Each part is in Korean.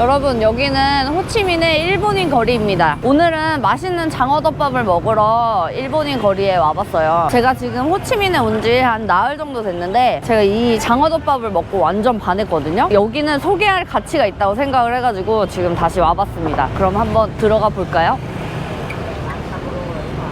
여러분 여기는 호치민의 일본인 거리입니다. 오늘은 맛있는 장어덮밥을 먹으러 일본인 거리에 와봤어요. 제가 지금 호치민에 온 지 한 나흘 정도 됐는데 제가 이 장어덮밥을 먹고 완전 반했거든요. 여기는 소개할 가치가 있다고 생각을 해가지고 지금 다시 와봤습니다. 그럼 한번 들어가 볼까요?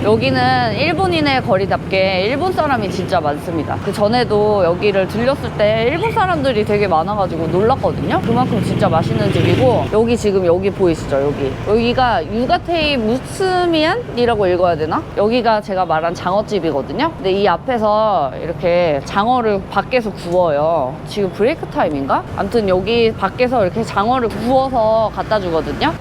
여기는 일본인의 거리답게 일본 사람이 진짜 많습니다. 그 전에도 여기를 들렸을 때 일본 사람들이 되게 많아가지고 놀랐거든요. 그만큼 진짜 맛있는 집이고 여기 지금 여기 보이시죠? 여기 여기가 유가테이 무스미안이라고 읽어야 되나? 여기가 제가 말한 장어집이거든요. 근데 이 앞에서 이렇게 장어를 밖에서 구워요. 지금 브레이크 타임인가? 아무튼 여기 밖에서 이렇게 장어를 구워서 갖다 주거든요.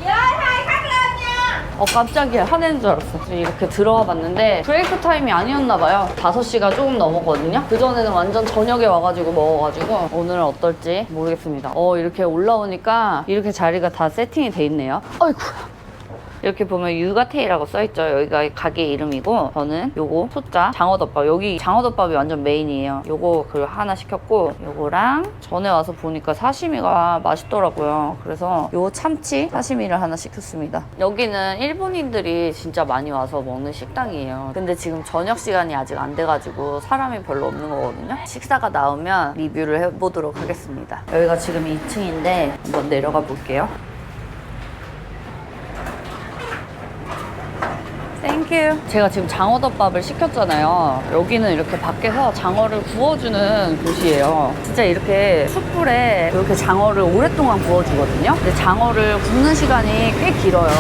어 깜짝이야. 화내는 줄 알았어. 이렇게 들어와 봤는데 브레이크 타임이 아니었나 봐요. 5시가 조금 넘었거든요. 그전에는 완전 저녁에 와가지고 먹어가지고 오늘은 어떨지 모르겠습니다. 어 이렇게 올라오니까 이렇게 자리가 다 세팅이 돼 있네요. 아이쿠야 이렇게 보면 유가테이라고 써있죠. 여기가 가게 이름이고 저는 요거 소자 장어덮밥 여기 장어덮밥이 완전 메인이에요. 요거 그 하나 시켰고 요거랑 전에 와서 보니까 사시미가 맛있더라고요. 그래서 요 참치 사시미를 하나 시켰습니다. 여기는 일본인들이 진짜 많이 와서 먹는 식당이에요. 근데 지금 저녁 시간이 아직 안 돼가지고 사람이 별로 없는 거거든요. 식사가 나오면 리뷰를 해보도록 하겠습니다. 여기가 지금 2층인데 한번 내려가 볼게요. 땡큐. 제가 지금 장어덮밥을 시켰잖아요. 여기는 이렇게 밖에서 장어를 구워주는 곳이에요. 진짜 이렇게 숯불에 이렇게 장어를 오랫동안 구워주거든요. 근데 장어를 굽는 시간이 꽤 길어요.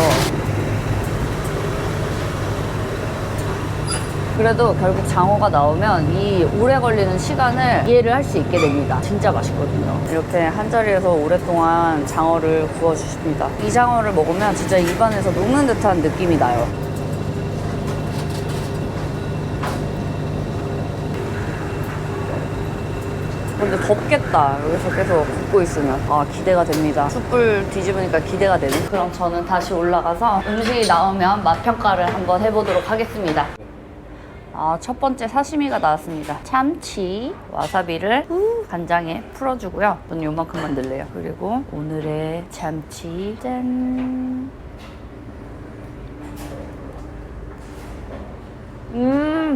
그래도 결국 장어가 나오면 이 오래 걸리는 시간을 이해를 할 수 있게 됩니다. 진짜 맛있거든요. 이렇게 한 자리에서 오랫동안 장어를 구워주십니다. 이 장어를 먹으면 진짜 입안에서 녹는 듯한 느낌이 나요. 근데 덥겠다. 여기서 계속 굽고 있으면. 아, 기대가 됩니다. 숯불 뒤집으니까 기대가 되네. 그럼 저는 다시 올라가서 음식이 나오면 맛평가를 한번 해보도록 하겠습니다. 아, 첫 번째 사시미가 나왔습니다. 참치, 와사비를 후, 간장에 풀어주고요. 전 요만큼만 넣을래요. 그리고 오늘의 참치, 짠.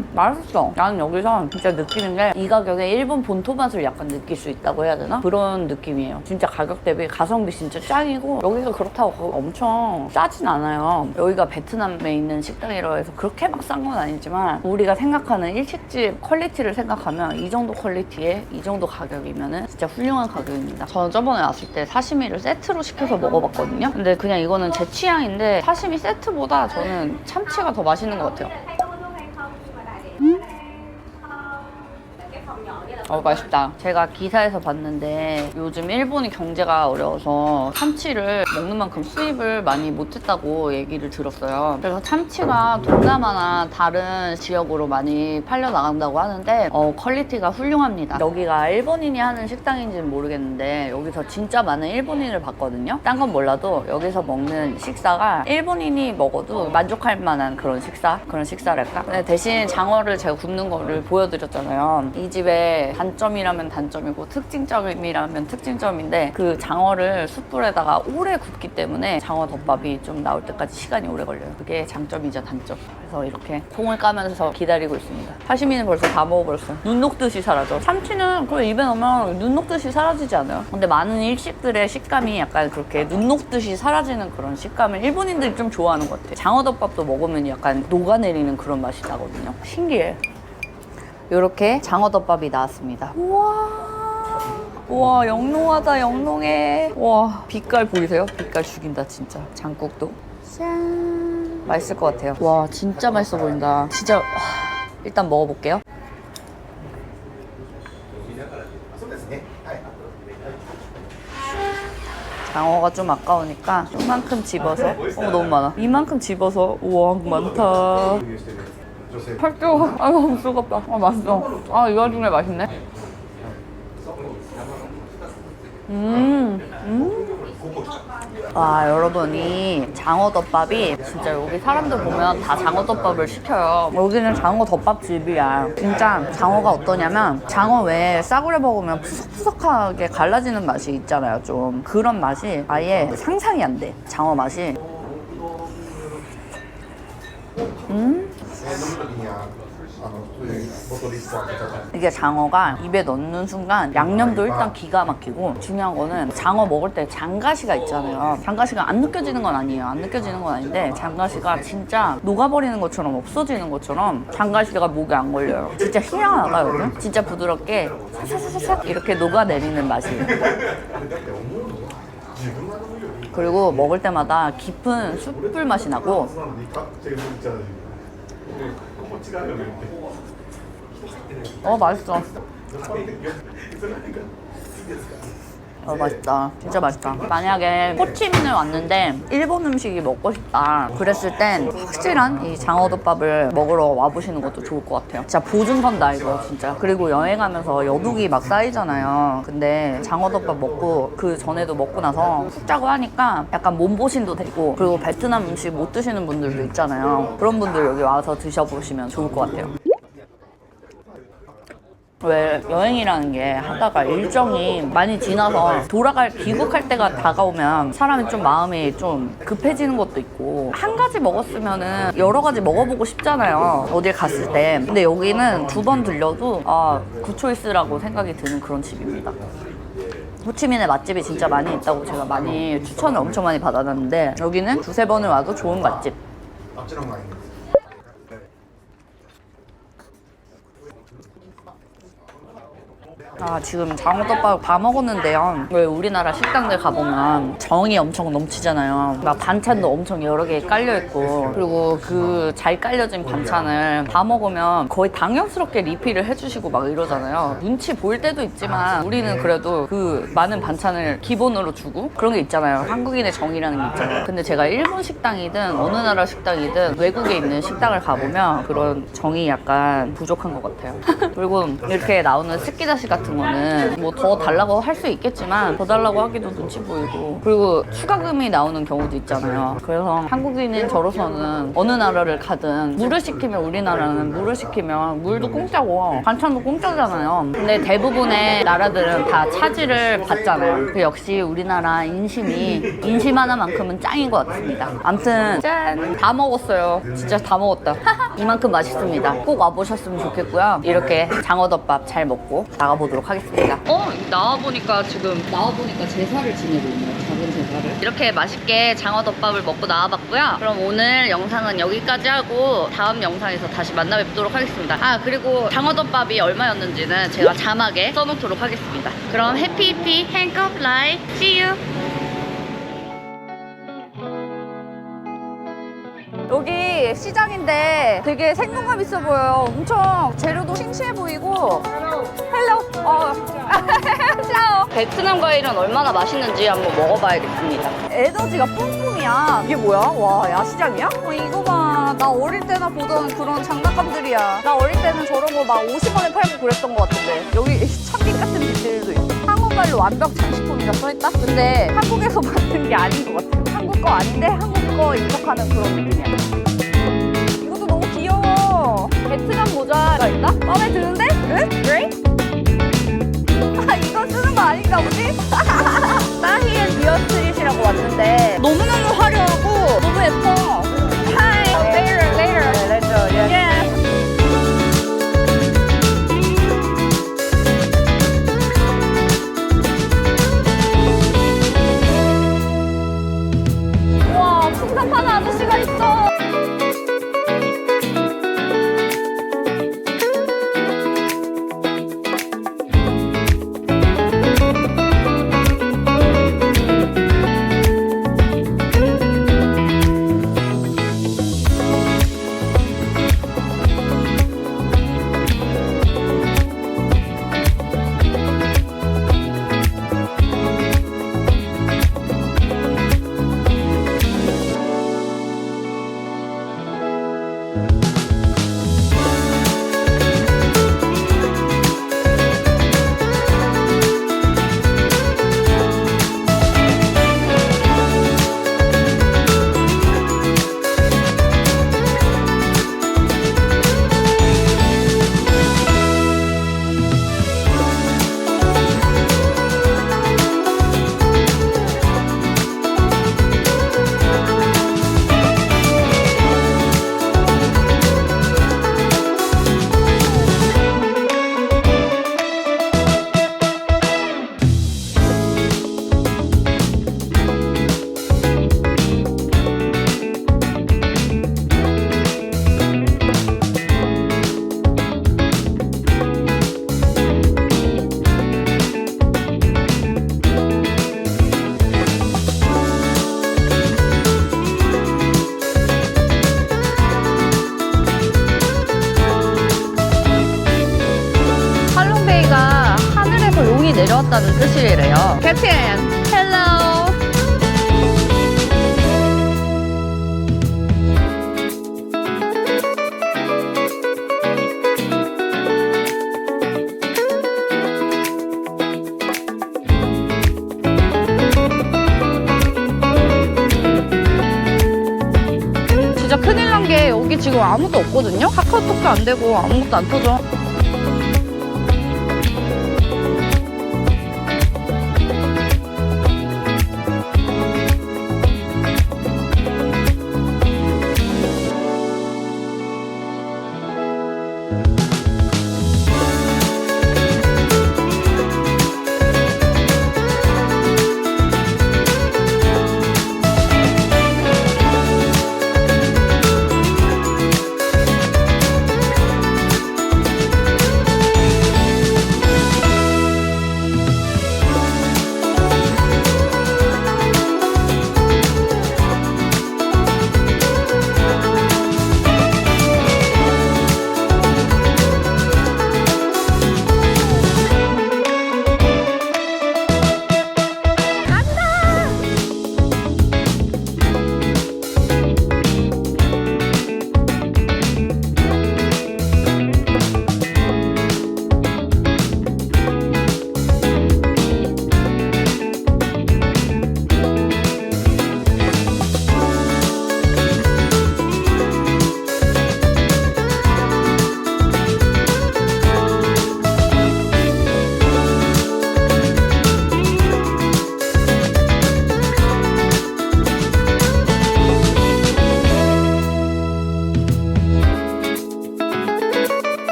음 맛있어. 나는 여기서 진짜 느끼는 게 이 가격에 일본 본토 맛을 약간 느낄 수 있다고 해야 되나? 그런 느낌이에요. 진짜 가격 대비 가성비 진짜 짱이고 여기가 그렇다고 엄청 싸진 않아요. 여기가 베트남에 있는 식당이라고 해서 그렇게 막 싼 건 아니지만 우리가 생각하는 일식집 퀄리티를 생각하면 이 정도 퀄리티에 이 정도 가격이면은 진짜 훌륭한 가격입니다. 저는 저번에 왔을 때 사시미를 세트로 시켜서 먹어봤거든요. 근데 그냥 이거는 제 취향인데 사시미 세트보다 저는 참치가 더 맛있는 것 같아요 어 맛있다. 제가 기사에서 봤는데 요즘 일본이 경제가 어려워서 참치를 먹는 만큼 수입을 많이 못했다고 얘기를 들었어요. 그래서 참치가 동남아나 다른 지역으로 많이 팔려 나간다고 하는데 어, 퀄리티가 훌륭합니다. 여기가 일본인이 하는 식당인지는 모르겠는데 여기서 진짜 많은 일본인을 봤거든요. 딴 건 몰라도 여기서 먹는 식사가 일본인이 먹어도 만족할 만한 그런 식사 그런 식사랄까. 근데 대신 장어를 제가 굽는 거를 보여드렸잖아요. 이 집에 단점이라면 단점이고 특징점이라면 특징점인데 그 장어를 숯불에다가 오래 굽기 때문에 장어 덮밥이 좀 나올 때까지 시간이 오래 걸려요. 그게 장점이자 단점. 그래서 이렇게 콩을 까면서 기다리고 있습니다. 사시미는 벌써 다 먹어버렸어요. 눈 녹듯이 사라져. 참치는 그 입에 넣으면 눈 녹듯이 사라지지 않아요. 근데 많은 일식들의 식감이 약간 그렇게 눈 녹듯이 사라지는 그런 식감을 일본인들이 좀 좋아하는 것 같아요. 장어 덮밥도 먹으면 약간 녹아내리는 그런 맛이 나거든요. 신기해. 이렇게 장어덮밥이 나왔습니다. 우와. 우와, 영롱하다, 영롱해. 우와, 빛깔 보이세요? 빛깔 죽인다, 진짜. 장국도. 짠. 맛있을 것 같아요. 와, 진짜 맛있어 보인다. 진짜, 와, 일단 먹어볼게요. 장어가 좀 아까우니까 좀만큼 집어서 어 너무 많아 이만큼 집어서 우와 많다 팔 뜨거 아유 수갑다. 아 맛있어. 아 이 와중에 맛있네. 음, 음. 와 여러분 이 장어덮밥이 진짜 여기 사람들 보면 다 장어덮밥을 시켜요. 여기는 장어덮밥 집이야. 진짜 장어가 어떠냐면 장어 외에 싸구려 먹으면 푸석푸석하게 갈라지는 맛이 있잖아요 좀. 그런 맛이 아예 상상이 안 돼 장어 맛이 이게 장어가 입에 넣는 순간 양념도 일단 그러니까. 기가 막히고 중요한 거는 장어 먹을 때 장가시가 있잖아요. 장가시가 안 느껴지는 건 아니에요. 안 느껴지는 건 아닌데 장가시가 진짜 녹아버리는 것처럼 없어지는 것처럼 장가시가 목에 안 걸려요. 진짜 희한하다 여러분 진짜 부드럽게 사사사삭 이렇게 녹아내리는 맛이에요. 그리고 먹을 때마다 깊은 숯불 맛이 나고 어 맛있어. 어, 맛있다. 진짜 맛있다. 만약에 호치민을 왔는데 일본 음식이 먹고 싶다. 그랬을 땐 확실한 이 장어덮밥을 먹으러 와보시는 것도 좋을 것 같아요. 진짜 보증선다, 이거 진짜. 그리고 여행하면서 여독이 막 쌓이잖아요. 근데 장어덮밥 먹고 그 전에도 먹고 나서 푹 자고 하니까 약간 몸보신도 되고 그리고 베트남 음식 못 드시는 분들도 있잖아요. 그런 분들 여기 와서 드셔보시면 좋을 것 같아요. 왜 여행이라는 게 하다가 일정이 많이 지나서 돌아갈 귀국할 때가 다가오면 사람이 좀 마음이 좀 급해지는 것도 있고 한 가지 먹었으면은 여러 가지 먹어보고 싶잖아요 어딜 갔을 때. 근데 여기는 두 번 들려도 아 굿초이스라고 생각이 드는 그런 집입니다. 호치민에 맛집이 진짜 많이 있다고 제가 많이 추천을 엄청 많이 받아놨는데 여기는 두세 번을 와도 좋은 맛집 아 지금 장어덮밥 다 먹었는데요. 왜 우리나라 식당들 가보면 정이 엄청 넘치잖아요. 막 반찬도 엄청 여러 개 깔려있고. 그리고 그 잘 깔려진 반찬을 다 먹으면 거의 당연스럽게 리필을 해주시고 막 이러잖아요. 눈치 보일 때도 있지만 우리는 그래도 그 많은 반찬을 기본으로 주고 그런 게 있잖아요. 한국인의 정이라는 게 있잖아요. 근데 제가 일본 식당이든 어느 나라 식당이든 외국에 있는 식당을 가보면 그런 정이 약간 부족한 것 같아요. 그리고 이렇게 나오는 스키다시 같은 거는 뭐 더 달라고 할 수 있겠지만 더 달라고 하기도 눈치 보이고 그리고 추가금이 나오는 경우도 있잖아요. 그래서 한국인인 저로서는 어느 나라를 가든 물을 시키면 우리나라는 물을 시키면 물도 공짜고 반찬도 공짜잖아요. 근데 대부분의 나라들은 다 차지를 받잖아요. 그 역시 우리나라 인심이 인심 하나만큼은 짱인 것 같습니다. 암튼 짠! 다 먹었어요. 진짜 다 먹었다. 이만큼 맛있습니다. 꼭 와보셨으면 좋겠고요. 이렇게 장어덮밥 잘 먹고 나가보도록 하겠습니다 어? 나와 보니까 지금 나와 보니까 제사를 지내고 있네요 작은 제사를 이렇게 맛있게 장어덮밥을 먹고 나와봤고요 그럼 오늘 영상은 여기까지 하고 다음 영상에서 다시 만나 뵙도록 하겠습니다 아 그리고 장어덮밥이 얼마였는지는 제가 자막에 써놓도록 하겠습니다 그럼 해피해피 행컵 라이 See you 여기 시장인데 되게 생동감 있어 보여요. 엄청 재료도 싱싱해 보이고. 헬로. 어. 샤오. 베트남 과일은 얼마나 맛있는지 한번 먹어봐야겠습니다. 에너지가 뿜뿜이야. 이게 뭐야? 와, 야시장이야? 어, 이거 봐. 나 어릴 때나 보던 그런 장난감들이야. 나 어릴 때는 저런 거 막 50원에 팔고 그랬던 것 같은데. 여기 참빛 같은 빛들도 있어. 한국말로 완벽 장식품이라 써있다? 근데 한국에서 만든 게 아닌 것 같아. 한국 거 아닌데 한국 거 입력하는 그런 느낌이야. 이것도 너무 귀여워. 베트남 모자가 있다? 마음에 드는데? 응? 그래? 아, 아닌가 보지? 따히의 비어 스트 쓰시래요. 캡틴, 헬로. 진짜 큰일 난 게 여기 지금 아무도 없거든요? 카카오톡도 안 되고 아무것도 안 터져.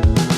다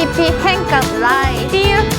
음 영상에서 다시 만나요.